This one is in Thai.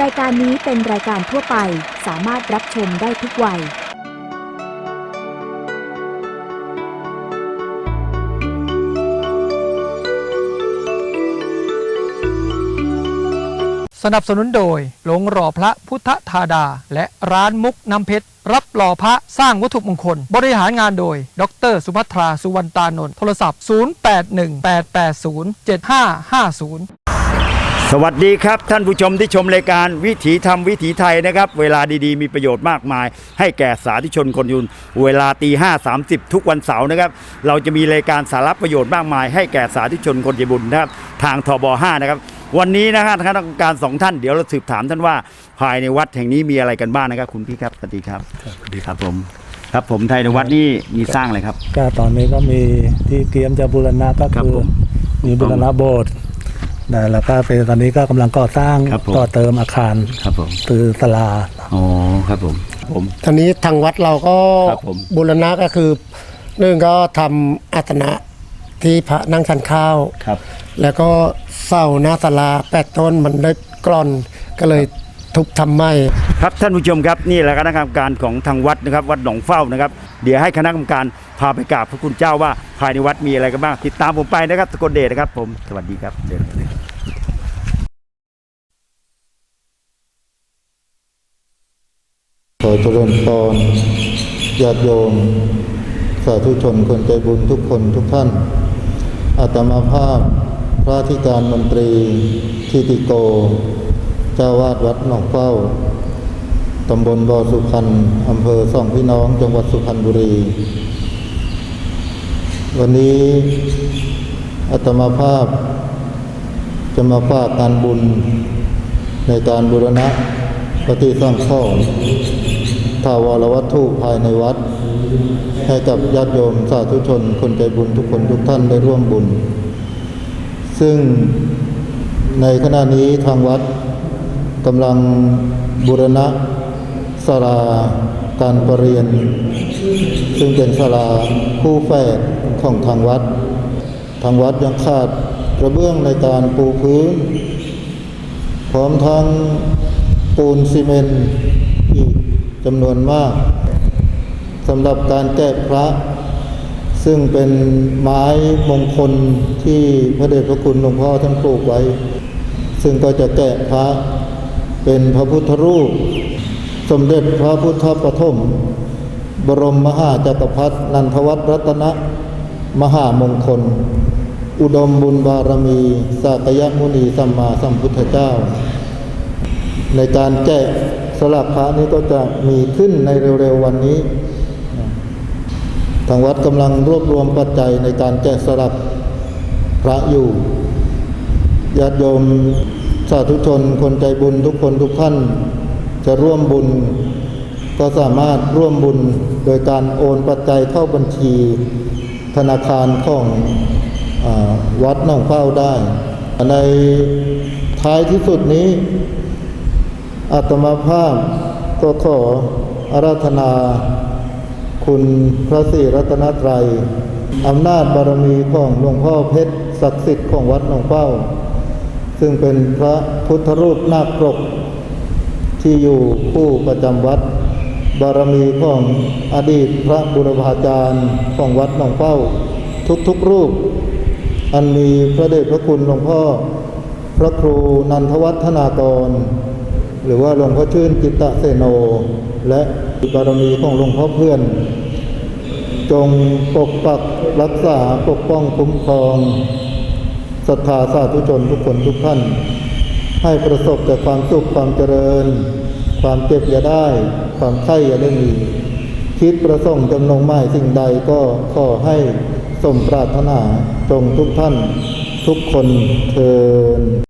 รายการนี้เป็นรายการทั่วไปสามารถรับชมได้ทุกวัย สนับสนุนโดยหลงรอพระพุทธธาดา และร้านมุกน้ำเพชร รับรอพระสร้างวัตถุมงคล บริหารงานโดย ดร สุภัทรา สุวรรณตานนท์โทรศัพท์ 0818807550 สวัสดีครับท่านผู้ชมที่ชมรายการวิถีธรรมวิถีไทยนะครับ เวลาดีๆ มีประโยชน์มากมาย ให้แก่สาธุชนคนยุนเวลาตีห้าสามสิบทุกวันเสาร์นะครับ เราจะมีรายการสาระประโยชน์มากมาย ให้แก่สาธุชนคนใจบุญนะครับ ทางทบห้านะครับวันนี้นะครับคณะกรรมการสองท่านเดี๋ยวเราสืบถามท่านว่าภายในวัดแห่งนี้มีอะไรกันบ้างนะครับคุณพี่ครับสวัสดีครับสวัสดีครับผมครับผมไทยในวัดนี่มีสร้างอะไรครับ ก็ตอนนี้ก็มีที่เตรียมจะบูรณะก็ครับคือผมมีบูรณะโบสถ์ นะแล้วก็เป็นตอนนี้ก็กำลังก่อสร้างครับผม ต่อเติมอาคารครับผมคือศาลา อ๋อครับผมผม ตอนนี้ทางวัดเราก็ครับผม บูรณะก็คือหนึ่งก็ทำอาสนะที่พระนั่งชันข้าว ครับ แล้วก็เสาหน้าศาลาแปดต้นมันได้กร่อนก็เลยทุบทำไหม ครับท่านผู้ชมครับนี่แหละคณะกรรมการของทางวัดนะครับวัดหนองเฝ้านะครับ เดี๋ยวให้คณะกรรมการพาไปกราบพระคุณเจ้าว่าภายในวัดมีอะไรกันบ้างติดตามผมไปนะครับสกลเดชนะครับผมสวัสดีครับเดี๋ยว ขอเจริญพรญาติโยม สาธุชนคนใจบุญทุกคนทุกท่าน อาตมาภาพ พระธิการมนตรีทิติโก เจ้าวาดวัดหนองเฝ้า ตำบลบ่อสุพรรณอำเภอสองพี่น้องจังหวัดสุพรรณบุรี วันนี้อาตมาภาพ จะมาฝากการบุญในการบูรณะปฏิสังขรณ์ ถาวรวัตถุภายในวัด ให้กับญาติโยมสาธุชนคนใจบุญทุกคนทุกท่านได้ร่วมบุญ ซึ่งในขณะนี้ทางวัดกำลังบูรณะศาลาการประเรียน ซึ่งเป็นศาลาคู่แฝดของทางวัด ทางวัดยังขาดกระเบื้องในการปูพื้น พร้อมทั้งปูนซีเมนต์ จำนวนมากสำหรับการแกะพระ ซึ่งเป็นไม้มงคลที่พระเดชพระคุณหลวงพ่อท่านปลูกไว้ ซึ่งก็จะแกะพระเป็นพระพุทธรูป สมเด็จพระพุทธปฐมบรมมหาจักรพรรดินันทวัฒรัตนมหามงคล อุดมบุญบารมี สากยมุนีสัมมาสัมพุทธเจ้า ในการแกะ สลักพระนี้ก็จะมีขึ้นในเร็วๆวันนี้ ทางวัดกำลังรวบรวมปัจจัยในการแกะสลักพระอยู่ญาติโยมสาธุชนคนใจบุญทุกคนทุกท่าน จะร่วมบุญ ก็สามารถร่วมบุญโดยการโอนปัจจัยเข้าบัญชี ธนาคารของอวัดหนองเฝ้าได้ ในท้ายที่สุดนี้ อาตมาภาพก็ขออาราธนา คุณพระศรีรัตนตรัยอำนาจบารมีของหลวงพ่อเพชรศักดิ์สิทธิ์ของวัดหนองเป้า ซึ่งเป็นพระพุทธรูปนาคปรกที่อยู่ผู้ประจำวัด บารมีของอดีตพระบุรพาจารย์ของวัดหนองเป้า ทุกๆรูป อันมีพระเดชพระคุณหลวงพ่อ พระครูนันทวัฒนากร หรือว่าหลวงพ่อชื่นจิตตเสโน และบารมีของหลวงพ่อเพื่อน จงปกปักรักษาปกป้องคุ้มครองศรัทธาสาธุชนทุกคนทุกท่าน ให้ประสบแต่ความสุขความเจริญ ความเจ็บอย่าได้ ความไข้อย่าได้มี คิดประสงค์จำนงหมายสิ่งใดก็ขอให้สมปรารถนาจงทุกท่าน ทุกคนเทิน